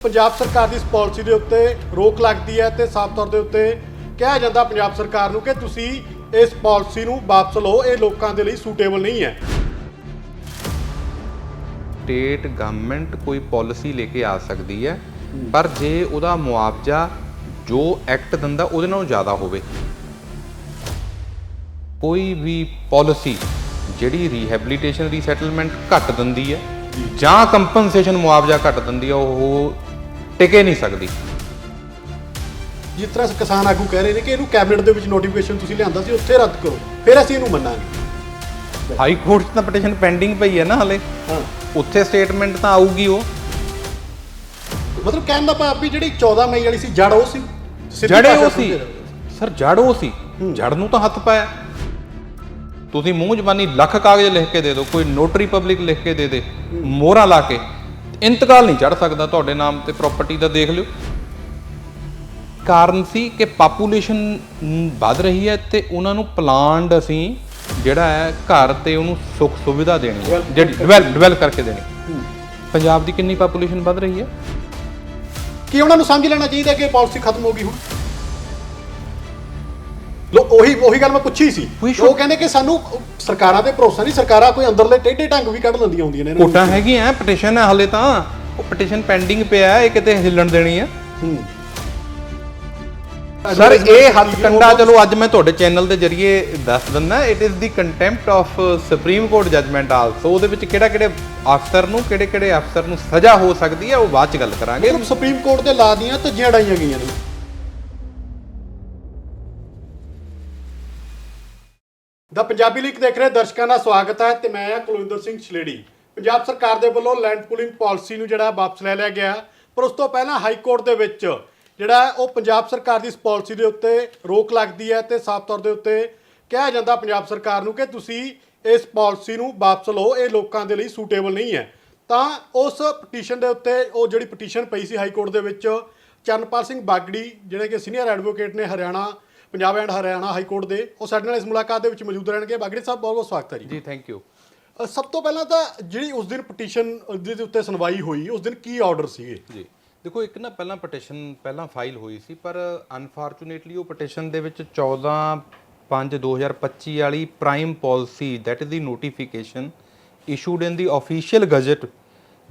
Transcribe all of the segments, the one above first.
ਪੰਜਾਬ ਸਰਕਾਰ ਦੀ ਇਸ ਪਾਲਿਸੀ ਦੇ ਉੱਤੇ ਰੋਕ ਲੱਗਦੀ ਹੈ ਤੇ ਸਾਫ਼ ਤੌਰ ਦੇ ਉੱਤੇ ਕਿਹਾ ਜਾਂਦਾ ਪੰਜਾਬ ਸਰਕਾਰ ਨੂੰ ਕਿ ਤੁਸੀਂ ਇਸ ਪਾਲਿਸੀ ਨੂੰ ਵਾਪਸ ਲਓ, ਇਹ ਲੋਕਾਂ ਦੇ ਲਈ ਸੂਟੇਬਲ ਨਹੀਂ ਹੈ। ਸਟੇਟ ਗਵਰਨਮੈਂਟ ਕੋਈ ਪਾਲਿਸੀ ਲੈ ਕੇ ਆ ਸਕਦੀ ਹੈ, ਪਰ ਜੇ ਉਹਦਾ ਮੁਆਵਜ਼ਾ ਜੋ ਐਕਟ ਦਿੰਦਾ ਉਹਦੇ ਨਾਲੋਂ ਜ਼ਿਆਦਾ ਹੋਵੇ। ਕੋਈ ਵੀ ਪਾਲਿਸੀ ਜਿਹੜੀ ਰੀਹੈਬਿਲਿਟੇਸ਼ਨ ਰੀਸੈਟਲਮੈਂਟ ਘੱਟ ਦਿੰਦੀ ਹੈ ਜਾਂ ਕੰਪਨਸੇਸ਼ਨ ਮੁਆਵਜ਼ਾ ਘੱਟ ਦਿੰਦੀ ਹੈ, ਉਹ ਟਿਕੇ ਨਹੀਂ ਸਕਦੀ। ਜਿਸ ਤਰ੍ਹਾਂ ਕਿਸਾਨ ਆਗੂ ਕਹਿ ਰਹੇ ਨੇ ਕਿ ਇਹਨੂੰ ਕੈਬਨਿਟ ਦੇ ਵਿੱਚ ਨੋਟੀਫਿਕੇਸ਼ਨ ਤੁਸੀਂ ਲਿਆਂਦਾ ਸੀ ਉੱਥੇ ਰੱਦ ਕਰੋ। ਫਿਰ ਅਸੀਂ ਇਹਨੂੰ ਮੰਨਾਂਗੇ। ਹਾਈ ਕੋਰਟ 'ਚ ਤਾਂ ਪਟੀਸ਼ਨ ਪੈਂਡਿੰਗ ਪਈ ਹੈ ਨਾ ਹਲੇ। ਹਾਂ। ਉੱਥੇ ਸਟੇਟਮੈਂਟ ਤਾਂ ਆਊਗੀ ਉਹ। ਮਤਲਬ ਕਹਿਣ ਦਾ ਭਾਵ ਵੀ ਜਿਹੜੀ 14 ਮਈ ਵਾਲੀ ਸੀ ਜੜ ਉਹ ਸੀ। ਸਿੱਧੀ ਜੜੇ ਭਾਸ਼ਾ ਉਹ ਸੀ। ਸਮਝੇ ਰਹੋ। ਸਰ ਜੜ ਉਹ ਸੀ। ਜੜ ਨੂੰ ਤਾਂ ਹੱਥ ਪਾਇਆ। ਤੁਸੀਂ ਮੂੰਹ ਜ਼ਬਾਨੀ ਲੱਖ ਕਾਗਜ਼ ਲਿਖ ਕੇ ਦੇ ਦਿਓ ਕੋਈ ਨੋਟਰੀ ਪਬਲਿਕ ਲਿਖ ਕੇ ਦੇ ਦੇ ਮੋਹਰਾਂ ਲਾ ਕੇ। ਇੰਤਕਾਲ ਨਹੀਂ ਚੜ ਸਕਦਾ ਤੁਹਾਡੇ ਨਾਮ ਤੇ ਪ੍ਰਾਪਰਟੀ ਦਾ ਦੇਖ ਲਿਓ। ਕਾਰਨ ਸੀ ਕਿ ਪਾਪੂਲੇਸ਼ਨ ਵੱਧ ਰਹੀ ਹੈ ਤੇ ਉਹਨਾਂ ਨੂੰ ਪਲਾਨਡ ਅਸੀਂ ਜਿਹੜਾ ਹੈ ਘਰ ਤੇ ਉਹਨੂੰ ਸੁੱਖ ਸੁਵਿਧਾ ਦੇਣੀ ਹੈ। ਜਿਹੜੀ ਡਿਵੈਲਪ ਕਰਕੇ ਦੇਣੀ। ਪੰਜਾਬ ਦੀ ਕਿੰਨੀ ਪਾਪੂਲੇਸ਼ਨ ਵੱਧ ਰਹੀ ਹੈ? ਕੀ ਉਹਨਾਂ ਨੂੰ ਸਮਝ ਲੈਣਾ ਚਾਹੀਦਾ ਕਿ ਪਾਲਿਸੀ ਖਤਮ ਹੋ ਗਈ ਹੁਣ? ਉਹੀ ਉਹੀ ਗੱਲ ਮੈਂ ਪੁੱਛੀ ਸੀ। We ਉਹ ਕਹਿੰਦੇ ਕਿ ਸਾਨੂੰ ਸਰਕਾਰਾਂ ਤੇ ਭਰੋਸਾ ਨਹੀਂ ਸਰਕਾਰਾਂ ਕੋਈ ਅੰਦਰਲੇ ਟੇਢੇ ਢੰਗ ਵੀ ਕੱਢ ਲੈਂਦੀਆਂ ਹੁੰਦੀਆਂ ਨੇ ਇਹਨਾਂ ਨੂੰ। ਕੋਟਾਂ ਹੈਗੀਆਂ ਪਟੀਸ਼ਨ ਹੈ ਹਲੇ ਤਾਂ। ਉਹ ਪਟੀਸ਼ਨ ਪੈਂਡਿੰਗ ਪਿਆ ਹੈ ਇਹ ਕਿਤੇ ਹਿੱਲਣ ਦੇਣੀ ਹੂੰ। ਸਰ ਇਹ ਹੱਥ ਕੰਡਾ ਚਲੋ ਅੱਜ ਮੈਂ ਤੁਹਾਡੇ ਚੈਨਲ ਦੇ ਜਰੀਏ ਦੱਸ ਦਿੰਦਾ it is the contempt of supreme court judgment also ਉਹਦੇ ਵਿੱਚ ਕਿਹੜਾ ਕਿਹੜੇ ਅਫਸਰ ਨੂੰ ਕਿਹੜੇ ਕਿਹੜੇ ਅਫਸਰ ਨੂੰ ਸਜ਼ਾ ਹੋ ਸਕਦੀ ਹੈ ਉਹ ਬਾਅਦ ਚ ਗੱਲ ਕਰਾਂਗੇ। ਮਤਲਬ ਸੁਪਰੀਮ ਕੋਰਟ ਦੇ ਲਾ ਦੀਆਂ ਧੱਜੀਆਂ ਡਾਈਆਂ ਗਈਆਂ ਨੇ। ਦਾ ਪੰਜਾਬੀ ਲੀਕ ਦੇਖ ਰਹੇ ਦਰਸ਼ਕਾਂ ਦਾ ਸਵਾਗਤ ਹੈ ਤੇ ਮੈਂ ਹਾਂ ਕੁਲਵਿੰਦਰ ਸਿੰਘ ਛਲੇੜੀ। ਪੰਜਾਬ ਸਰਕਾਰ ਦੇ ਵੱਲੋਂ ਲੈਂਡ ਪੂਲਿੰਗ ਪਾਲਿਸੀ ਨੂੰ ਜਿਹੜਾ ਵਾਪਸ ਲੈ ਲਿਆ ਗਿਆ ਪਰ ਉਸ ਤੋਂ ਪਹਿਲਾਂ ਹਾਈ ਕੋਰਟ ਦੇ ਵਿੱਚ ਜਿਹੜਾ ਉਹ ਪੰਜਾਬ ਸਰਕਾਰ ਦੀ ਇਸ ਪਾਲਿਸੀ ਦੇ ਉੱਤੇ ਰੋਕ ਲੱਗਦੀ ਹੈ ਤੇ ਸਾਫ਼ ਤੌਰ ਦੇ ਉੱਤੇ ਕਿਹਾ ਜਾਂਦਾ ਪੰਜਾਬ ਸਰਕਾਰ ਨੂੰ ਕਿ ਤੁਸੀਂ ਇਸ ਪਾਲਿਸੀ ਨੂੰ ਵਾਪਸ ਲਓ, ਇਹ ਲੋਕਾਂ ਦੇ ਲਈ ਸੂਟੇਬਲ ਨਹੀਂ ਹੈ। ਤਾਂ ਉਸ ਪਟੀਸ਼ਨ ਦੇ ਉੱਤੇ ਉਹ ਜਿਹੜੀ ਪਟੀਸ਼ਨ ਪਈ ਸੀ ਹਾਈ ਕੋਰਟ ਦੇ ਵਿੱਚ, ਚਰਨਪਾਲ ਸਿੰਘ ਬਾਗੜੀ, ਜਿਹੜੇ ਕਿ ਸੀਨੀਅਰ ਐਡਵੋਕੇਟ ਨੇ Haryana Punjab and Haryana high court ਦੇ ਉਹ ਸਾਡੇ ਨਾਲ ਇਸ ਮੁਲਾਕਾਤ ਦੇ ਵਿੱਚ ਮੌਜੂਦ ਰਹਿਣਗੇ। ਬਾਗੜੀ ਸਾਹਿਬ ਬਹੁਤ ਬਹੁਤ ਸਵਾਗਤ ਹੈ ਜੀ। ਜੀ ਥੈਂਕ ਯੂ ਸਭ ਤੋਂ ਪਹਿਲਾਂ ਤਾਂ ਜਿਹੜੀ ਉਸ ਦਿਨ ਪਟੀਸ਼ਨ ਦੇ ਉੱਤੇ ਸੁਣਵਾਈ ਹੋਈ ਉਸ ਦਿਨ ਕੀ ਆਰਡਰ ਸੀਗੇ? ਜੀ ਦੇਖੋ ਇੱਕ ਨਾ ਪਹਿਲਾਂ ਪਟੀਸ਼ਨ ਪਹਿਲਾਂ ਫਾਈਲ ਹੋਈ ਸੀ ਪਰ ਅਨਫੋਰਚੂਨੇਟਲੀ ਉਹ ਪਟੀਸ਼ਨ ਦੇ ਵਿੱਚ 14 5 2025 ਵਾਲੀ prime policy that is the notification issued in the official gazette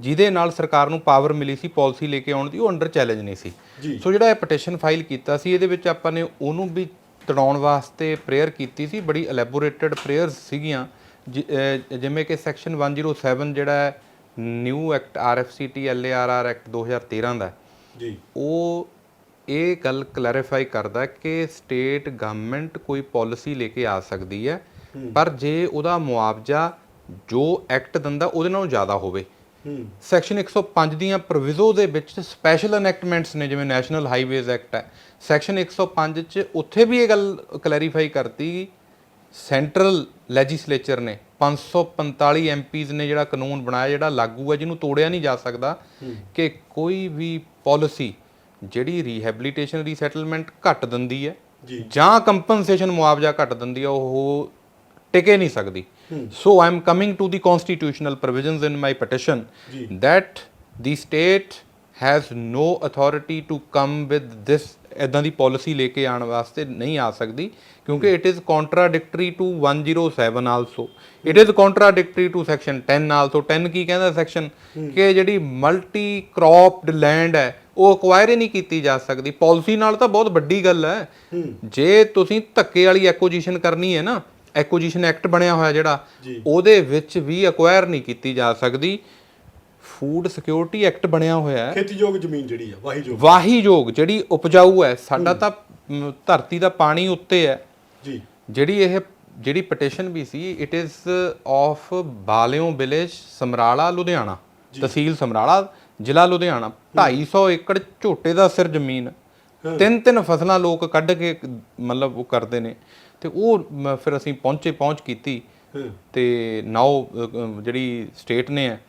ਜਿਹਦੇ ਨਾਲ ਸਰਕਾਰ ਨੂੰ ਪਾਵਰ ਮਿਲੀ ਸੀ ਪਾਲਿਸੀ ਲੈ ਕੇ ਆਉਣ ਦੀ ਉਹ ਅੰਡਰ ਚੈਲੰਜ ਨਹੀਂ ਸੀ। ਸੋ ਜਿਹੜਾ ਇਹ ਪਟੀਸ਼ਨ ਫਾਈਲ ਕੀਤਾ ਸੀ ਇਹਦੇ ਵਿੱਚ ਆਪਾਂ ਨੇ ਉਹਨੂੰ ਵੀ ਤੜਾਉਣ ਵਾਸਤੇ ਪ੍ਰੇਅਰ ਕੀਤੀ ਸੀ ਬੜੀ ਐਲੈਬੋਰੇਟਡ ਪ੍ਰੇਅਰਸ ਸੀਗੀਆਂ। ਜਿਵੇਂ ਕਿ ਸੈਕਸ਼ਨ 107 ਜਿਹੜਾ new act RFCT LARR act 2013 ਦਾ ਜੀ। ਉਹ ਇਹ ਗੱਲ ਕਲੈਰੀਫਾਈ ਕਰਦਾ ਕਿ ਸਟੇਟ ਗਵਰਨਮੈਂਟ ਕੋਈ ਪਾਲਿਸੀ ਲੈ ਕੇ ਆ ਸਕਦੀ ਹੈ ਪਰ ਜੇ ਉਹਦਾ ਮੁਆਵਜ਼ਾ ਜੋ ਐਕਟ ਦਿੰਦਾ ਉਹਦੇ ਨਾਲੋਂ ਜ਼ਿਆਦਾ ਹੋਵੇ। ਸੈਕਸ਼ਨ 105 ਦੀਆਂ ਪ੍ਰੋਵਿਜ਼ੋ ਦੇ ਵਿੱਚ ਸਪੈਸ਼ਲ ਐਨੈਕਟਮੈਂਟਸ ਨੇ ਜਿਵੇਂ ਨੈਸ਼ਨਲ ਹਾਈਵੇਜ਼ ਐਕਟ ਹੈ। ਸੈਕਸ਼ਨ 105 ਚ ਉੱਥੇ ਵੀ ਇਹ ਗੱਲ ਕਲੈਰੀਫਾਈ ਕਰਤੀ ਸੈਂਟਰਲ ਲੈਜਿਸਲੇਚਰ ਨੇ 545 ਐਮਪੀਜ਼ ਨੇ ਜਿਹੜਾ ਕਾਨੂੰਨ ਬਣਾਇਆ ਜਿਹੜਾ ਲਾਗੂ ਹੈ ਜਿਹਨੂੰ ਤੋੜਿਆ ਨਹੀਂ ਜਾ ਸਕਦਾ ਕਿ ਕੋਈ ਵੀ ਪਾਲਿਸੀ ਜਿਹੜੀ ਰੀਹੈਬਿਲਿਟੇਸ਼ਨ ਰੀਸੈਟਲਮੈਂਟ ਘੱਟ ਦਿੰਦੀ ਹੈ ਜੀ। ਜਾਂ ਕੰਪਨਸੇਸ਼ਨ ਮੁਆਵਜ਼ਾ ਘੱਟ ਦਿੰਦੀ ਹੈ ਉਹ ਟਿਕੇ ਨਹੀਂ ਸਕਦੀ। I am coming to the constitutional provisions in my petition ਜੀ। that the state has no authority to come with this ਇਦਾਂ ਦੀ ਪਾਲਿਸੀ ਲੈ ਕੇ ਆਉਣ ਵਾਸਤੇ ਨਹੀਂ ਆ ਸਕਦੀ ਕਿਉਂਕਿ it is contradictory to 107 also it is contradictory to section 10 also 10 ਕੀ ਕਹਿੰਦਾ ਸੈਕਸ਼ਨ ਕਿ ਜਿਹੜੀ ਮਲਟੀ ਕ੍ਰੌਪਡ ਲੈਂਡ ਹੈ ਉਹ ਅਕਵਾਇਰ ਨਹੀਂ ਕੀਤੀ ਜਾ ਸਕਦੀ। ਪਾਲਿਸੀ ਨਾਲ ਤਾਂ ਬਹੁਤ ਵੱਡੀ ਗੱਲ ਹੈ। ਜੇ ਤੁਸੀਂ ਧੱਕੇ ਵਾਲੀ ਐਕੁਜੀਸ਼ਨ ਕਰਨੀ ਹੈ ਨਾ ਐਕੁਜੀਸ਼ਨ ਐਕਟ ਬਣਿਆ ਹੋਇਆ ਜਿਹੜਾ। ਉਹਦੇ ਵਿੱਚ ਵੀ ਅਕਵਾਇਰ ਨਹੀਂ ਕੀਤੀ ਜਾ ਸਕਦੀ। ਫੂਡ ਸਿਕਿਉਰਿਟੀ ਐਕਟ ਬਣਿਆ ਹੋਇਆ ਹੈ। ਖੇਤੀਯੋਗ ਜ਼ਮੀਨ ਜਿਹੜੀ ਆ ਵਾਹੀਯੋਗ ਵਾਹੀਯੋਗ ਜਿਹੜੀ ਉਪਜਾਊ ਹੈ। ਸਾਡਾ ਤਾਂ ਧਰਤੀ ਦਾ ਪਾਣੀ ਉੱਤੇ ਹੈ। ਜੀ। ਜਿਹੜੀ ਇਹ ਜਿਹੜੀ ਪਟੀਸ਼ਨ ਵੀ ਸੀ it is of Balio village Samrala Ludhiana. ਤਹਿਸੀਲ ਸਮਰਾਲਾ ਜ਼ਿਲ੍ਹਾ ਲੁਧਿਆਣਾ। 250 ਏਕੜ ਝੋਟੇ ਦਾ ਸਿਰ ਜ਼ਮੀਨ। ਤਿੰਨ ਤਿੰਨ ਫਸਲਾਂ ਲੋਕ ਕੱਢ ਕੇ ਮਤਲਬ ਉਹ ਕਰਦੇ ਨੇ। ਤੇ ਉਹ ਮ, ਫਿਰ ਅਸੀਂ ਪਹੁੰਚੇ ਪਹੁੰਚ ਕੀਤੀ ਤੇ ਨਾਓ ਜਿਹੜੀ ਸਟੇਟ ਨੇ ਹੈ,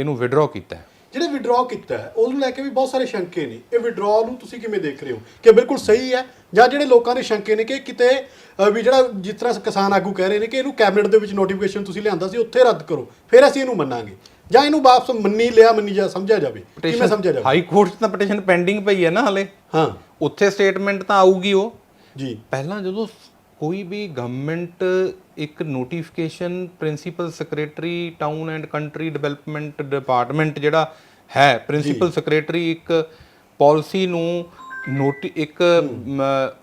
ਇਹਨੂੰ ਵਿਡਰਾਅ ਕੀਤਾ ਹੈ। ਜਿਹੜੇ ਵਿਡਰਾਅ ਕੀਤਾ ਹੈ ਉਹਨੂੰ ਲੈ ਕੇ ਵੀ ਬਹੁਤ ਸਾਰੇ ਸ਼ੰਕੇ ਨੇ। ਇਹ ਵਿਡਰਾਅ ਨੂੰ ਤੁਸੀਂ ਕਿਵੇਂ ਦੇਖ ਰਹੇ ਹੋ? ਕਿ ਬਿਲਕੁਲ ਸਹੀ ਹੈ? ਜਾਂ ਜਿਹੜੇ ਲੋਕਾਂ ਦੇ ਸ਼ੰਕੇ ਨੇ ਕਿ ਕਿਤੇ ਅ, ਵੀ ਜਿਹੜਾ ਜਿਸ ਤਰ੍ਹਾਂ ਕਿਸਾਨ ਆਗੂ ਕਹਿ ਰਹੇ ਨੇ ਕਿ ਇਹਨੂੰ ਕੈਬਨਿਟ ਦੇ ਵਿੱਚ ਨੋਟੀਫਿਕੇਸ਼ਨ ਤੁਸੀਂ ਲਿਆਂਦਾ ਸੀ ਉੱਥੇ ਰੱਦ ਕਰੋ। ਫਿਰ ਅਸੀਂ ਇਹਨੂੰ ਮੰਨਾਂਗੇ। ਜਾਂ ਇਹਨੂੰ ਵਾਪਸ ਮੰਨੀ ਲਿਆ ਮੰਨੀ ਜਾ ਸਮਝਿਆ ਜਾਵੇ। ਕਿਵੇਂ ਸਮਝਿਆ ਜਾਵੇ? ਹਾਈ ਕੋਰਟ 'ਚ ਤਾਂ ਪਟੀਸ਼ਨ ਪੈਂਡਿੰਗ ਪਈ ਹੈ ਨਾ ਹਲੇ। ਹਾਂ। ਉੱਥੇ ਸਟੇਟਮੈਂਟ ਤਾਂ ਆਊਗੀ ਉਹ। ਜੀ। ਪਹਿਲਾਂ ਜਦੋਂ ਸ- ਕੋਈ ਵੀ ਗਵਰਨਮੈਂਟ ਇੱਕ notification principal secretary town and country development department ਜਿਹੜਾ ਹੈ ਪ੍ਰਿੰਸੀਪਲ ਸੈਕਟਰੀ ਇੱਕ ਪਾਲਿਸੀ ਨੂੰ ਨੋਟੀ ਇੱਕ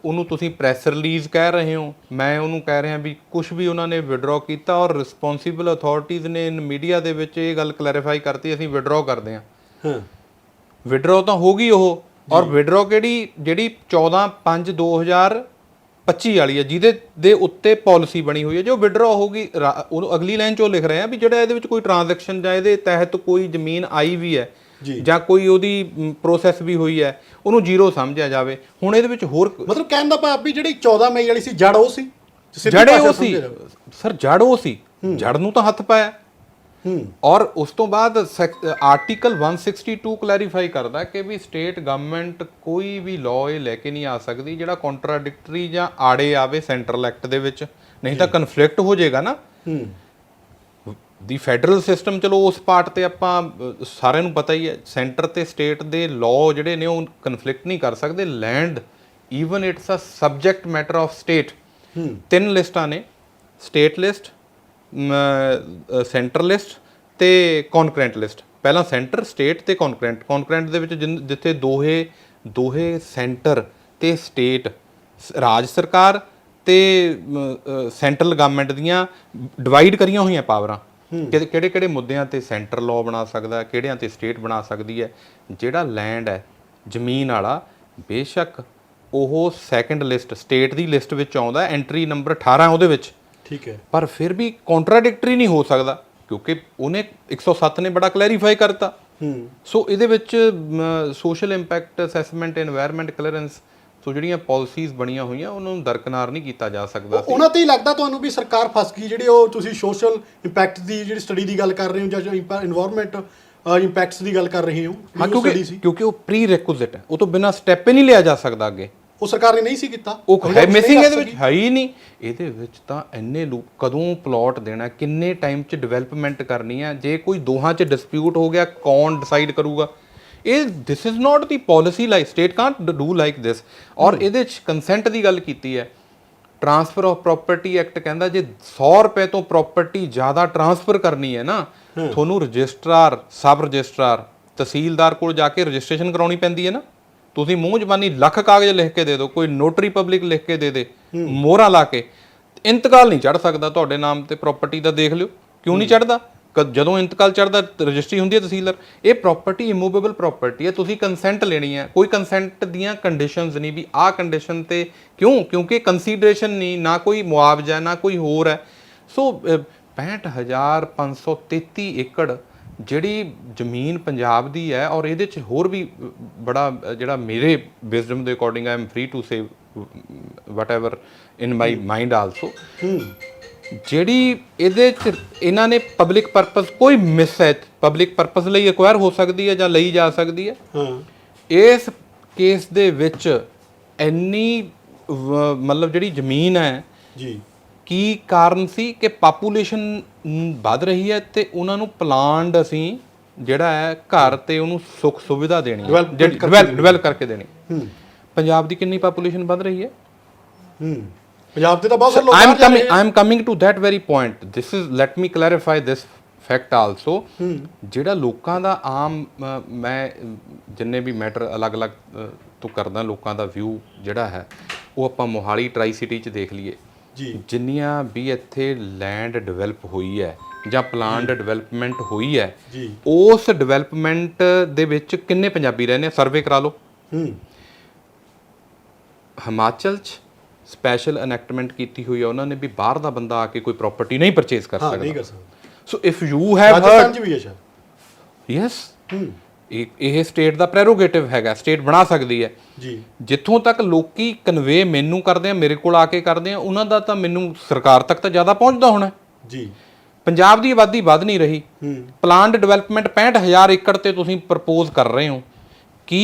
ਉਹਨੂੰ ਤੁਸੀਂ ਪ੍ਰੈਸ ਰਿਲੀਜ਼ ਕਹਿ ਰਹੇ ਹੋ। ਮੈਂ ਉਹਨੂੰ ਕਹਿ ਰਿਹਾ ਵੀ ਕੁਝ ਵੀ ਉਹਨਾਂ ਨੇ ਵਿਡਰਾਅ ਕੀਤਾ ਔਰ ਰਿਸਪੌਂਸਿਬਲ ਅਥਾਰਟੀਜ਼ ਨੇ ਮੀਡੀਆ ਦੇ ਵਿੱਚ ਇਹ ਗੱਲ ਕਲੈਰੀਫਾਈ ਕਰਤੀ ਅਸੀਂ ਵਿਡਰਾਅ ਕਰਦੇ ਹਾਂ। ਹਾਂ। ਵਿਡਰਾਅ ਤਾਂ ਹੋ ਗਈ ਉਹ। ਔਰ ਵਿਡਰਾਅ ਕਿਹੜੀ ਜਿਹੜੀ 14 5 2025 ਵਾਲੀ ਹੈ ਜਿਹਦੇ ਦੇ ਉੱਤੇ ਪਾਲਿਸੀ ਬਣੀ ਹੋਈ ਹੈ ਜੋ ਵਿਡਰਾਅ ਹੋਗੀ ਰਾ- ਉਹਨੂੰ ਅਗਲੀ ਲਾਈਨ 'ਚ ਲਿਖ ਰਹੇ ਆ ਵੀ ਜਿਹੜਾ ਇਹਦੇ ਵਿੱਚ ਕੋਈ ਟ੍ਰਾਂਜੈਕਸ਼ਨ ਜਾਂ ਇਹਦੇ ਤਹਿਤ ਕੋਈ ਜ਼ਮੀਨ ਆਈ ਵੀ ਹੈ ਜੀ। ਕੋਈ ਉਹਦੀ ਪ੍ਰੋਸੈਸ ਵੀ ਹੋਈ ਹੈ ਉਹਨੂੰ ਜ਼ੀਰੋ ਸਮਝਿਆ ਜਾਵੇ। ਹੁਣ ਇਹਦੇ ਵਿੱਚ ਹੋਰ ਮਤਲਬ ਕਹਿਣ ਦਾ ਭਾਵ ਵੀ ਜਿਹੜੀ 14 ਮਈ ਵਾਲੀ ਸੀ ਜੜ ਉਹ ਸੀ? ਜੜੇ ਉਹ ਸੀ। ਸਰ ਜੜ ਉਹ ਸੀ। ਜੜ ਨੂੰ ਤਾਂ ਹੱਥ ਪਾਇਆ। ਔਰ ਉਸ ਤੋਂ ਬਾਅਦ ਆਰਟੀਕਲ 162 ਕਲੈਰੀਫਾਈ ਕਰਦਾ ਕਿ ਵੀ ਸਟੇਟ ਗਵਰਨਮੈਂਟ ਕੋਈ ਵੀ ਲਾਅ ਇਹ ਲੈ ਕੇ ਨਹੀਂ ਆ ਸਕਦੀ ਜਿਹੜਾ ਕੰਟਰਾਡਿਕਟਰੀ ਜਾਂ ਆੜੇ ਆਵੇ ਸੈਂਟਰਲ ਐਕਟ ਦੇ ਵਿੱਚ। ਨਹੀਂ ਤਾਂ ਕਨਫਲਿਕਟ ਹੋ ਜਾਏਗਾ ਨਾ। ਹੂੰ। ਦੀ ਫੈਡਰਲ ਸਿਸਟਮ ਚਲੋ ਉਸ ਪਾਰਟ ਤੇ ਆਪਾਂ ਸਾਰਿਆਂ ਨੂੰ ਪਤਾ ਹੀ ਹੈ ਸੈਂਟਰ ਤੇ ਸਟੇਟ ਦੇ ਲਾਅ ਜਿਹੜੇ ਨੇ ਉਹ ਕਨਫਲਿਕਟ ਨਹੀਂ ਕਰ ਸਕਦੇ। Land even it's a subject matter of state ਤਿੰਨ ਲਿਸਟਾਂ ਨੇ ਸਟੇਟ ਲਿਸਟ ਸੈਂਟਰ ਲਿਸਟ ਤੇ ਕਨਕਰੈਂਟ ਲਿਸਟ ਪਹਿਲਾਂ ਸੈਂਟਰ ਸਟੇਟ ਤੇ ਕਨਕਰੈਂਟ ਕਨਕਰੈਂਟ ਦੇ ਵਿੱਚ ਜਿੱਥੇ ਦੋਹੇ ਦੋਹੇ ਸੈਂਟਰ ਤੇ ਸਟੇਟ ਰਾਜ ਸਰਕਾਰ ਤੇ ਸੈਂਟਰਲ ਗਵਰਨਮੈਂਟ ਦੀਆਂ ਡਿਵਾਈਡ ਕਰੀਆਂ ਹੋਈਆਂ ਪਾਵਰਾਂ ਕਿਹੜੇ ਕਿਹੜੇ ਮੁੱਦਿਆਂ ਤੇ ਸੈਂਟਰ ਲਾਅ ਬਣਾ ਸਕਦਾ ਕਿਹੜਿਆਂ ਤੇ ਸਟੇਟ ਬਣਾ ਸਕਦੀ ਹੈ ਜਿਹੜਾ ਲੈਂਡ ਹੈ ਜ਼ਮੀਨ ਵਾਲਾ ਬੇਸ਼ੱਕ ਉਹ ਸੈਕੰਡ ਲਿਸਟ ਸਟੇਟ ਦੀ ਲਿਸਟ ਵਿੱਚ ਆਉਂਦਾ ਐਂਟਰੀ ਨੰਬਰ 18 ਉਹਦੇ ਵਿੱਚ। ਠੀਕ ਹੈ। ਪਰ ਫਿਰ ਵੀ ਕੰਟਰਡਿਕਟਰੀ ਨਹੀਂ ਹੋ ਸਕਦਾ ਕਿਉਂਕਿ ਉਹਨੇ 107 ਨੇ ਬੜਾ ਕਲੈਰੀਫਾਈ ਕਰਤਾ। ਹੂੰ। ਸੋ ਇਹਦੇ ਵਿੱਚ social impact assessment environment clearance so ਜਿਹੜੀਆਂ ਪਾਲਿਸੀਜ਼ ਬਣੀਆਂ ਹੋਈਆਂ ਉਹਨਾਂ ਨੂੰ ਦਰਕਨਾਰ ਨਹੀਂ ਕੀਤਾ ਜਾ ਸਕਦਾ ਉਹਨਾਂ ਤੇ ਹੀ ਲੱਗਦਾ ਤੁਹਾਨੂੰ ਵੀ ਸਰਕਾਰ ਫਸ ਗਈ ਜਿਹੜੇ ਉਹ ਤੁਸੀਂ ਸੋਸ਼ਲ ਇੰਪੈਕਟ ਦੀ ਜਿਹੜੀ ਸਟੱਡੀ ਦੀ ਗੱਲ ਕਰ ਰਹੇ ਹੋ ਜਾਂ এনवायरमेंट ਇੰਪੈਕਟਸ ਦੀ ਗੱਲ ਕਰ ਰਹੇ ਹੋ ਹਾਂ ਕਿਉਂਕਿ ਕਿਉਂਕਿ ਉਹ ਪ੍ਰੀ ਰੈਕੁਇਜ਼ਿਟ ਹੈ। ਉਹ ਤੋਂ ਬਿਨਾ ਸਟੈਪ ਹੀ ਨਹੀਂ ਲਿਆ ਜਾ ਸਕਦਾ ਅੱਗੇ। ਉਹ ਸਰਕਾਰ ਨੇ ਨਹੀਂ ਸੀ ਕੀਤਾ। ਉਹ ਹੈ ਮਿਸਿੰਗ ਇਹਦੇ ਵਿੱਚ। ਹੈ ਹੀ ਨਹੀਂ। ਇਹਦੇ ਵਿੱਚ ਤਾਂ ਇੰਨੇ ਲੋਕ ਕਦੋਂ ਪਲਾਟ ਦੇਣਾ ਕਿੰਨੇ ਟਾਈਮ 'ਚ ਡਿਵੈਲਪਮੈਂਟ ਕਰਨੀ ਹੈ ਜੇ ਕੋਈ ਦੋਹਾਂ 'ਚ ਡਿਸਪਿਊਟ ਹੋ ਗਿਆ ਕੌਣ ਡਿਸਾਈਡ ਕਰੂਗਾ? ਇਹ this is not the policy like state can't do like this ਔਰ ਇਹਦੇ 'ਚ ਕੰਸੈਂਟ ਦੀ ਗੱਲ ਕੀਤੀ ਹੈ। ਟ੍ਰਾਂਸਫਰ ਆਫ ਪ੍ਰਾਪਰਟੀ ਐਕਟ ਕਹਿੰਦਾ ਜੇ 100 ਰੁਪਏ ਤੋਂ ਪ੍ਰਾਪਰਟੀ ਜ਼ਿਆਦਾ ਟ੍ਰਾਂਸਫਰ ਕਰਨੀ ਹੈ ਨਾ ਤੁਹਾਨੂੰ ਰਜਿਸਟਰਾਰ ਸਬ ਰਜਿਸਟਰਾਰ ਤਹਿਸੀਲਦਾਰ ਕੋਲ ਜਾ ਕੇ ਰਜਿਸਟ੍ਰੇਸ਼ਨ ਕਰਾਉਣੀ ਪੈਂਦੀ ਹੈ ਨਾ। ਤੁਸੀਂ ਮੂੰਹ ਜ਼ਬਾਨੀ ਲੱਖ ਕਾਗਜ਼ ਲਿਖ ਕੇ ਦੇ ਦਿਓ ਕੋਈ ਨੋਟਰੀ ਪਬਲਿਕ ਲਿਖ ਕੇ ਦੇ ਦੇ ਮੋਹਰਾਂ ਲਾ ਕੇ ਇੰਤਕਾਲ ਨਹੀਂ ਚੜ ਸਕਦਾ ਤੁਹਾਡੇ ਨਾਮ ਤੇ ਪ੍ਰਾਪਰਟੀ ਦਾ ਦੇਖ ਲਿਓ। ਕਿਉਂ ਨਹੀਂ ਚੜਦਾ ਜਦੋਂ ਇੰਤਕਾਲ ਚੜਦਾ ਰਜਿਸਟਰੀ ਹੁੰਦੀ ਹੈ ਤਹਿਸੀਲਦਾਰ। ਇਹ ਪ੍ਰਾਪਰਟੀ ਇਮੂਵੇਬਲ ਪ੍ਰਾਪਰਟੀ ਹੈ ਤੁਸੀਂ ਕੰਸੈਂਟ ਲੈਣੀ ਹੈ। ਕੋਈ ਕੰਸੈਂਟ ਦੀਆਂ ਕੰਡੀਸ਼ਨਸ ਨਹੀਂ ਵੀ ਆਹ ਕੰਡੀਸ਼ਨ ਤੇ ਕਿਉਂ? ਕਿਉਂਕਿ ਕੰਸੀਡਰੇਸ਼ਨ ਨਹੀਂ ਨਾ ਕੋਈ ਮੁਆਵਜ਼ਾ ਨਾ ਕੋਈ ਹੋਰ ਹੈ। ਸੋ ਅਹ, 65533 ਏਕੜ ਜਿਹੜੀ ਜ਼ਮੀਨ ਪੰਜਾਬ ਦੀ ਹੈ ਔਰ ਇਹਦੇ ਚ ਹੋਰ ਵੀ ਬੜਾ ਜਿਹੜਾ ਮੇਰੇ ਵਿਜ਼ਡਮ ਦੇ according I am free to say whatever in my mind also ਜਿਹੜੀ ਇਹਦੇ ਚ ਇਹਨਾਂ ਨੇ ਪਬਲਿਕ ਪਰਪਸ ਕੋਈ ਮਿਸ ਹੈ ਪਬਲਿਕ ਪਰਪਸ ਲਈ ਐਕਵਾਇਰ ਹੋ ਸਕਦੀ ਹੈ ਜਾਂ ਲਈ ਜਾ ਸਕਦੀ ਹੈ? ਹਾਂ। ਇਸ ਕੇਸ ਦੇ ਵਿੱਚ ਇੰਨੀ ਮਤਲਬ ਜਿਹੜੀ ਜ਼ਮੀਨ ਹੈ ਜੀ। ਕੀ ਕਾਰਨ ਸੀ ਕਿ ਪਾਪੂਲੇਸ਼ਨ ਵੱਧ ਰਹੀ ਹੈ ਤੇ ਉਹਨਾਂ ਨੂੰ ਪਲਾਨਡ ਅਸੀਂ ਜਿਹੜਾ ਹੈ ਘਰ ਤੇ ਉਹਨੂੰ ਸੁੱਖ ਸੁਵਿਧਾ ਦੇਣੀ ਡਿਵੈਲਪ ਕਰਕੇ ਦੇਣੀ ਹੂੰ। ਪੰਜਾਬ ਦੀ ਕਿੰਨੀ ਪਾਪੂਲੇਸ਼ਨ ਵੱਧ ਰਹੀ ਹੈ? ਹੂੰ। ਪੰਜਾਬ ਦੇ ਤਾਂ ਬਹੁਤ ਸਾਰੇ ਲੋਕ I am ਬਾਹਰ ਜਾ ਰਹੇ coming I am coming to that very point. This is let me clarify this fact also. ਜਿਹੜਾ ਲੋਕਾਂ ਦਾ ਆਮ ਮੈਂ ਜਿੰਨੇ ਵੀ ਮੈਟਰ ਅਲੱਗ-ਅਲੱਗ ਤੋਂ ਕਰਦਾ ਲੋਕਾਂ ਦਾ ਵਿਊ ਜਿਹੜਾ ਹੈ ਉਹ ਆਪਾਂ ਮੋਹਾਲੀ ਟਰਾਈ ਸਿਟੀ 'ਚ ਦੇਖ ਲਈਏ। ਜੀ। ਜਿੰਨੀਆਂ ਵੀ ਇੱਥੇ ਲੈਂਡ ਡਿਵੈਲਪ ਹੋਈ ਹੈ ਜਾਂ ਪਲਾਨਡ ਡਿਵੈਲਪਮੈਂਟ ਹੋਈ ਹੈ ਜੀ। ਉਸ ਡਿਵੈਲਪਮੈਂਟ ਦੇ ਵਿੱਚ ਕਿੰਨੇ ਪੰਜਾਬੀ ਰਹਿੰਦੇ ਆ? ਸਰਵੇ ਕਰਾ ਲਓ। ਹੂੰ। ਹਿਮਾਚਲ 'ਚ ਸਪੈਸ਼ਲ ਐਨੈਕਟਮੈਂਟ ਕੀਤੀ ਹੋਈ ਹੈ ਉਹਨਾਂ ਨੇ ਵੀ ਬਾਹਰ ਦਾ ਬੰਦਾ ਆ ਕੇ ਕੋਈ ਪ੍ਰਾਪਰਟੀ ਨਹੀਂ ਪਰਚੇਸ ਕਰ ਹਾਂ ਨਹੀਂ ਸਕਦਾ ਕਰ ਸਕਦਾ। So if you have Rajasthan heard ਚ ਵੀ ਹੈ ਸ਼ਾਇਦ। Yes hmm. ਇਹ ਇਹ ਸਟੇਟ ਦਾ ਪ੍ਰੈਰੋਗੇਟਿਵ ਹੈਗਾ ਸਟੇਟ ਬਣਾ ਸਕਦੀ ਹੈ ਜੀ ਜਿੱਥੋਂ ਤੱਕ ਲੋਕੀ ਕਨਵੇ ਮੈਨੂੰ ਕਰਦੇ ਆ ਮੇਰੇ ਕੋਲ ਆ ਕੇ ਕਰਦੇ ਆ ਉਹਨਾਂ ਦਾ ਤਾਂ ਮੈਨੂੰ ਸਰਕਾਰ ਤੱਕ ਤਾਂ ਜ਼ਿਆਦਾ ਪਹੁੰਚਦਾ ਹੋਣਾ ਜੀ ਪੰਜਾਬ ਦੀ ਆਬਾਦੀ ਵੱਧ ਨਹੀਂ ਰਹੀ ਹੂੰ ਪਲਾਨਡ ਡਿਵੈਲਪਮੈਂਟ 65000 ਏਕੜ ਤੇ ਤੁਸੀਂ ਪ੍ਰਪੋਜ਼ ਕਰ ਰਹੇ ਹੋ ਕੀ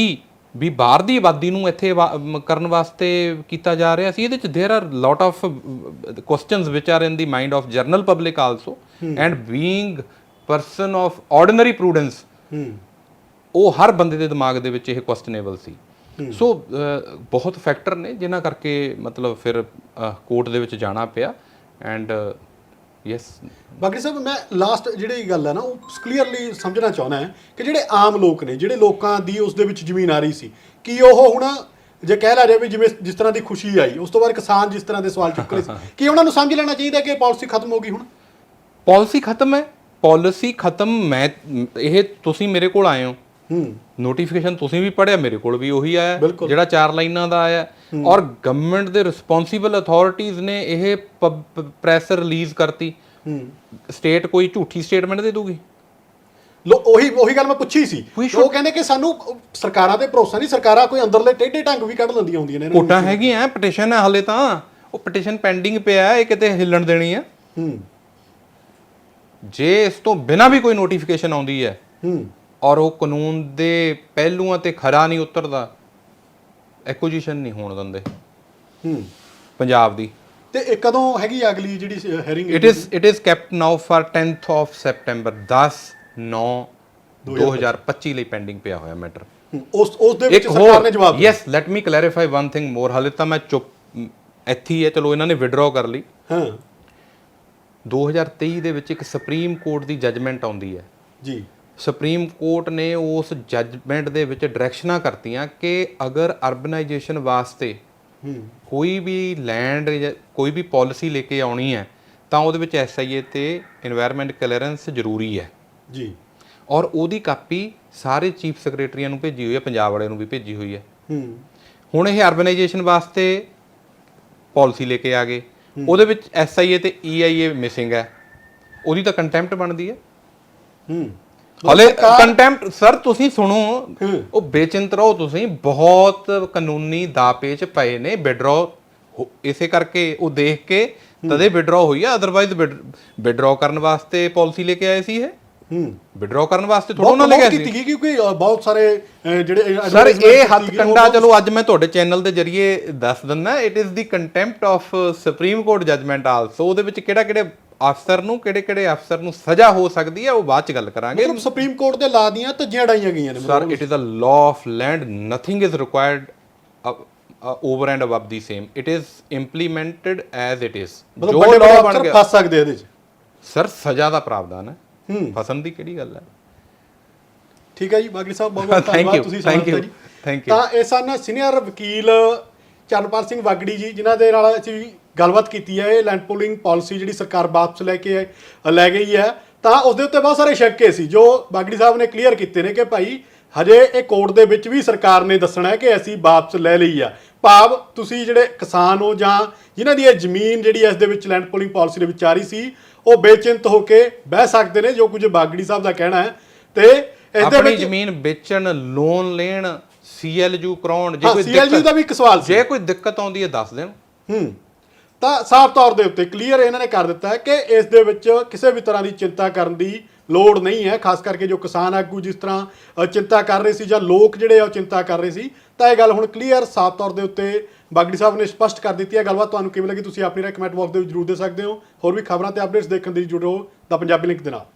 ਵੀ ਬਾਹਰ ਦੀ ਆਬਾਦੀ ਨੂੰ ਇੱਥੇ ਵਾ- ਮ- ਕਰਨ ਵਾਸਤੇ ਕੀਤਾ ਜਾ ਰਿਹਾ ਸੀ ਇਹਦੇ ਚ there are lot of questions which are in the mind of general public also and being person of ordinary prudence ਹੂੰ ਉਹ ਹਰ ਬੰਦੇ ਦੇ ਦਿਮਾਗ ਦੇ ਵਿੱਚ ਇਹ ਕੁਐਸਚਨੇਬਲ ਸੀ। ਸੋ ਬਹੁਤ ਫੈਕਟਰ ਨੇ ਜਿਨ੍ਹਾਂ ਕਰਕੇ ਮਤਲਬ ਫਿਰ ਕੋਰਟ ਦੇ ਵਿੱਚ ਜਾਣਾ ਪਿਆ ਐਂਡ ਯੈਸ ਬਾਕੀ ਸਾਹਿਬ ਮੈਂ ਲਾਸਟ ਜਿਹੜੀ ਗੱਲ ਹੈ ਨਾ ਉਹ ਕਲੀਅਰਲੀ ਸਮਝਣਾ ਚਾਹੁੰਦਾ ਹਾਂ ਕਿ ਜਿਹੜੇ ਆਮ ਲੋਕ ਨੇ ਜਿਹੜੇ ਲੋਕਾਂ ਦੀ ਉਸ ਦੇ ਵਿੱਚ ਜ਼ਮੀਨ ਆ ਰਹੀ ਸੀ ਕੀ ਉਹ ਹੁਣ ਜੇ ਕਹਿ ਲਾ ਜਾਵੇ ਜਿਵੇਂ ਜਿਸ ਤਰ੍ਹਾਂ ਦੀ ਖੁਸ਼ੀ ਆਈ ਉਸ ਤੋਂ ਬਾਅਦ ਕਿਸਾਨ ਜਿਸ ਤਰ੍ਹਾਂ ਦੇ ਸਵਾਲ ਚੁੱਕ ਰਹੇ ਸੀ ਕੀ ਉਹਨਾਂ ਨੂੰ ਸਮਝ ਲੈਣਾ ਚਾਹੀਦਾ ਕਿ ਪਾਲਿਸੀ ਖਤਮ ਹੋ ਗਈ ਹੁਣ? ਪਾਲਿਸੀ ਖਤਮ ਹੈ। ਪਾਲਿਸੀ ਖਤਮ ਮੈਂ ਇਹ ਤੁਸੀਂ ਮੇਰੇ ਕੋਲ ਆਏ ਹੋ। ਹੂੰ। ਨੋਟੀਫਿਕੇਸ਼ਨ ਤੁਸੀਂ ਵੀ ਪੜਿਆ ਮੇਰੇ ਕੋਲ ਵੀ ਉਹੀ ਆਇਆ। ਜਿਹੜਾ ਚਾਰ ਲਾਈਨਾਂ ਦਾ ਆਇਆ। ਔਰ ਗਵਰਨਮੈਂਟ ਦੇ ਰਿਸਪੌਂਸੀਬਲ ਅਥਾਰਟੀਆਂ ਨੇ ਇਹ ਪ੍ਰੈਸ ਰਿਲੀਜ਼ ਕਰਤੀ। ਹੂੰ। ਸਟੇਟ ਕੋਈ ਝੂਠੀ ਸਟੇਟਮੈਂਟ ਦੇ ਦੂਗੀ ਲੋ ਉਹੀ ਉਹੀ ਗੱਲ ਮੈਂ ਪੁੱਛੀ ਸੀ। ਉਹ ਕਹਿੰਦੇ ਕਿ ਸਾਨੂੰ ਸਰਕਾਰਾਂ ਤੇ ਭਰੋਸਾ ਨਹੀਂ ਸਰਕਾਰਾਂ ਕੋਈ ਅੰਦਰਲੇ ਟੇਢੇ ਢੰਗ ਵੀ ਕੱਢ ਲੈਂਦੀਆਂ ਹੁੰਦੀਆਂ ਨੇ ਇਹਨਾਂ ਨੂੰ। ਕੋਟਾਂ ਹੈਗੀਆਂ ਪਟੀਸ਼ਨ ਹੈ ਹਲੇ ਤਾਂ। ਉਹ ਪਟੀਸ਼ਨ ਪੈਂਡਿੰਗ ਪਿਆ ਇਹ ਕਿਤੇ ਹਿੱਲਣ ਦੇਣੀ ਹੈ। ਹੂੰ। ਜੇ ਇਸ ਤੋਂ ਬਿਨਾਂ ਵੀ ਕੋਈ ਨੋਟੀਫਿਕੇਸ਼ਨ ਆਉਂਦੀ ਹੈ ਹੂੰ। ਔਰ ਉਹ ਕਾਨੂੰਨ ਦੇ ਪਹਿਲੂਆਂ ਤੇ ਖਰਾ ਨਹੀਂ ਉਤਰਦਾ ਐਕੁਜੀਸ਼ਨ ਨਹੀਂ ਹੋਣ ਦਿੰਦੇ। ਹੂੰ। ਪੰਜਾਬ ਦੀ। ਤੇ ਇਹ ਕਦੋਂ ਹੈਗੀ ਆ ਅਗਲੀ ਜਿਹੜੀ hearing it is it is kept now for 10th of September 10 9 2025 ਲਈ ਪੈਂਡਿੰਗ ਪਿਆ ਹੋਇਆ ਮੈਟਰ ਉਸ ਉਸ ਦੇ ਵਿੱਚ ਸਰਕਾਰ ਨੇ ਜਵਾਬ ਦਿੱਤਾ। Yes let me clarify one thing more ਹਾਲੇ ਤਾਂ ਮੈਂ ਚੁੱਪ ਇੱਥੇ ਹੀ ਹੈ। ਚਲੋ ਇਹਨਾਂ ਨੇ ਵਿਡਰਾਅ ਕਰ ਲਈ। ਹਾਂ। 2023 ਦੇ ਵਿੱਚ ਇੱਕ ਸੁਪਰੀਮ ਕੋਰਟ ਦੀ ਜੱਜਮੈਂਟ ਆਉਂਦੀ ਹੈ। ਜੀ। ਸੁਪਰੀਮ ਕੋਰਟ ਨੇ ਉਸ ਜੱਜਮੈਂਟ ਦੇ ਵਿੱਚ ਡਾਇਰੈਕਸ਼ਨਾਂ ਕਰਤੀਆਂ ਕਿ ਅਗਰ ਅਰਬਨਾਈਜੇਸ਼ਨ ਵਾਸਤੇ ਕੋਈ ਵੀ ਲੈਂਡ ਕੋਈ ਵੀ ਪਾਲਿਸੀ ਲੈ ਕੇ ਆਉਣੀ ਹੈ ਤਾਂ ਉਹਦੇ ਵਿੱਚ ਐਸਆਈਏ ਤੇ এনवायरमेंट ਕਲੀਅਰੈਂਸ ਜ਼ਰੂਰੀ ਹੈ। ਜੀ। ਔਰ ਉਹਦੀ ਕਾਪੀ ਸਾਰੇ ਚੀਫ ਸੈਕਟਰੀਆਂ ਨੂੰ ਭੇਜੀ ਹੋਈ ਹੈ ਪੰਜਾਬ ਵਾਲਿਆਂ ਨੂੰ ਵੀ ਭੇਜੀ ਹੋਈ ਹੈ। ਹੁਣ ਇਹ ਅਰਬਨਾਈਜੇਸ਼ਨ ਵਾਸਤੇ ਪਾਲਿਸੀ ਲੈ ਕੇ ਆ ਗਏ। ਉਹਦੇ ਵਿੱਚ ਐਸਆਈਏ ਤੇ ਈਆਈਏ ਮਿਸਿੰਗ ਹੈ। ਉਹਦੀ ਤਾਂ ਕੰਟੈਂਪਟ ਬਣਦੀ ਹੈ। ਹੂੰ। ਹਲੇ ਕੰਟੈਂਪਟ ਸਰ ਤੁਸੀਂ ਸੁਣੋ। ਉਹ ਬੇਚਿੰਤ ਰਹੋ ਤੁਸੀਂ। ਬਹੁਤ ਕਾਨੂੰਨੀ ਦਾਪੇਚ ਪਏ ਨੇ ਵਿਡਰਾਅ ਇਸੇ ਕਰਕੇ ਉਹ ਦੇਖ ਕੇ ਤਦੇ ਵਿਡਰਾਅ ਹੋਈ ਆ। ਅਦਰਵਾਈਜ਼ ਵਿਡਰਾਅ ਕਰਨ ਵਾਸਤੇ ਪਾਲਿਸੀ ਲੈ ਕੇ ਆਏ ਸੀ ਇਹ? ਹੂੰ। ਵਿਡਰਾਅ ਕਰਨ ਵਾਸਤੇ ਥੋੜਾ ਉਹਨਾਂ ਕੀਤੀ ਸੀ ਕਿਉਂਕਿ ਬਹੁਤ ਸਾਰੇ ਜਿਹੜੇ ਸਰ ਇਹ ਹੱਥ ਕੰਡਾ ਚਲੋ ਅੱਜ ਮੈਂ ਤੁਹਾਡੇ ਚੈਨਲ ਦੇ ਜਰੀਏ ਦੱਸ ਦਿੰਦਾ। It is the contempt of supreme court judgment also ਉਹਦੇ ਵਿੱਚ ਕਿਹੜਾ ਕਿਹੜੇ ਅਫਸਰ ਨੂੰ ਕਿਹੜੇ ਕਿਹੜੇ ਅਫਸਰ ਨੂੰ ਸਜ਼ਾ ਹੋ ਸਕਦੀ ਹੈ ਉਹ ਬਾਅਦ ਚ ਗੱਲ ਕਰਾਂਗੇ ਮਤਲਬ ਸੁਪਰੀਮ ਕੋਰਟ ਦੇ ਲਾ ਦੀਆਂ ਧੱਜੀਆਂ ਡਾਈਆਂ ਗਈਆਂ ਨੇ a law of land. Nothing is required uh, uh, over and above the same. It is implemented as it is. ਮਤਲਬ ਜੋ ਵੱਡੇ ਬਣ ਗਿਆ ਫਸ ਸਕਦੇ ਇਹਦੇ 'ਚ ਸਰ ਸਜ਼ਾ ਦਾ ਪ੍ਰਾਵਧਾਨ ਹੈ ਫਸਣ ਦੀ ਕਿਹੜੀ ਗੱਲ ਹੈ ਠੀਕ ਹੈ ਜੀ ਬਾਗੜੀ ਸਾਹਿਬ ਬਹੁਤ ਬਹੁਤ ਧੰਨਵਾਦ ਤੁਸੀਂ ਸਮਝਦੇ you, ਜੀ thank you. ਤਾਂ ਇਹ ਸਨ ਸੀਨੀਅਰ ਵਕੀਲ ਚਰਨਪਾਲ ਸਿੰਘ ਵਾਗੜੀ ਜੀ ਜਿਨ੍ਹਾਂ ਦੇ ਨਾਲ ਅਸੀਂ ਗੱਲਬਾਤ ਕੀਤੀ ਹੈ ਇਹ ਲੈਂਡ ਪੂਲਿੰਗ ਪਾਲਿਸੀ ਜਿਹੜੀ ਸਰਕਾਰ ਵਾਪਸ ਲੈ ਕੇ ਅ, ਲੈ ਗਈ ਹੈ ਤਾਂ ਉਸ ਦੇ ਉੱਤੇ ਬਹੁਤ ਸਾਰੇ ਸ਼ੱਕੇ ਸੀ ਜੋ ਬਾਗੜੀ ਸਾਹਿਬ ਨੇ ਕਲੀਅਰ ਕੀਤੇ ਨੇ ਕਿ ਭਾਈ ਹਜੇ ਇਹ ਕੋਰਟ ਦੇ ਵਿੱਚ ਵੀ ਸਰਕਾਰ ਨੇ ਦੱਸਣਾ ਹੈ ਕਿ ਅਸੀਂ ਵਾਪਸ ਲੈ ਲਈ ਆ। ਭਾਵ ਤੁਸੀਂ ਜਿਹੜੇ ਕਿਸਾਨ ਹੋ ਜਾਂ ਜਿਨ੍ਹਾਂ ਦੀ ਇਹ ਜ਼ਮੀਨ ਜਿਹੜੀ ਇਸ ਦੇ ਵਿੱਚ ਲੈਂਡ ਪੂਲਿੰਗ ਪਾਲਿਸੀ ਦੇ ਵਿੱਚ ਆ ਰਹੀ ਸੀ ਉਹ ਬੇਚਿੰਤ ਹੋ ਕੇ ਬਹਿ ਸਕਦੇ ਨੇ ਜੋ ਕੁਝ ਬਾਗੜੀ ਸਾਹਿਬ ਦਾ ਕਹਿਣਾ ਹੈ। ਤੇ ਆਪਣੀ ਜ਼ਮੀਨ ਵੇਚਣ ਲੋਨ ਲੈਣ ਸੀਐਲਯੂ ਕਰਾਉਣ ਜੇ ਕੋਈ ਸੀਐਲਜੀ ਦਾ ਵੀ ਇੱਕ ਸਵਾਲ ਸੀ। ਜੇ ਕੋਈ ਦਿੱਕਤ ਆਉਂਦੀ ਹੈ ਦੱਸ ਦੇਣ। ਹੂੰ। ਤਾਂ ਸਾਫ਼ ਤੌਰ ਦੇ ਉੱਤੇ ਕਲੀਅਰ ਇਹਨਾਂ ਨੇ ਕਰ ਦਿੱਤਾ ਹੈ ਕਿ ਇਸ ਦੇ ਵਿੱਚ ਕਿਸੇ ਵੀ ਤਰ੍ਹਾਂ ਦੀ ਚਿੰਤਾ ਕਰਨ ਦੀ ਲੋੜ ਨਹੀਂ ਹੈ ਖਾਸ ਕਰਕੇ ਜੋ ਕਿਸਾਨ ਆਗੂ ਜਿਸ ਤਰ੍ਹਾਂ ਚਿੰਤਾ ਕਰ ਰਹੇ ਸੀ ਜਾਂ ਲੋਕ ਜਿਹੜੇ ਆ ਉਹ ਚਿੰਤਾ ਕਰ ਰਹੇ ਸੀ ਤਾਂ ਇਹ ਗੱਲ ਹੁਣ ਕਲੀਅਰ ਸਾਫ਼ ਤੌਰ ਦੇ ਉੱਤੇ ਬਾਗੜੀ ਸਾਹਿਬ ਨੇ ਸਪਸ਼ਟ ਕਰ ਦਿੱਤੀ ਹੈ। ਗੱਲਬਾਤ ਤੁਹਾਨੂੰ ਕਿਵੇਂ ਲੱਗੀ ਤੁਸੀਂ ਆਪਣੀ ਰਾਏ ਕਮੈਂਟ ਬਾਕਸ ਦੇ ਵਿੱਚ ਜ਼ਰੂਰ ਦੇ ਸਕਦੇ ਹੋ। ਹੋਰ ਵੀ ਖਬਰਾਂ ਤੇ ਅਪਡੇਟਸ ਦੇਖਣ ਦੇ ਲਈ ਜੁੜੋ ਦਾ ਪੰਜਾਬੀ ਲਿੰਕ ਦੇ ਨਾਲ।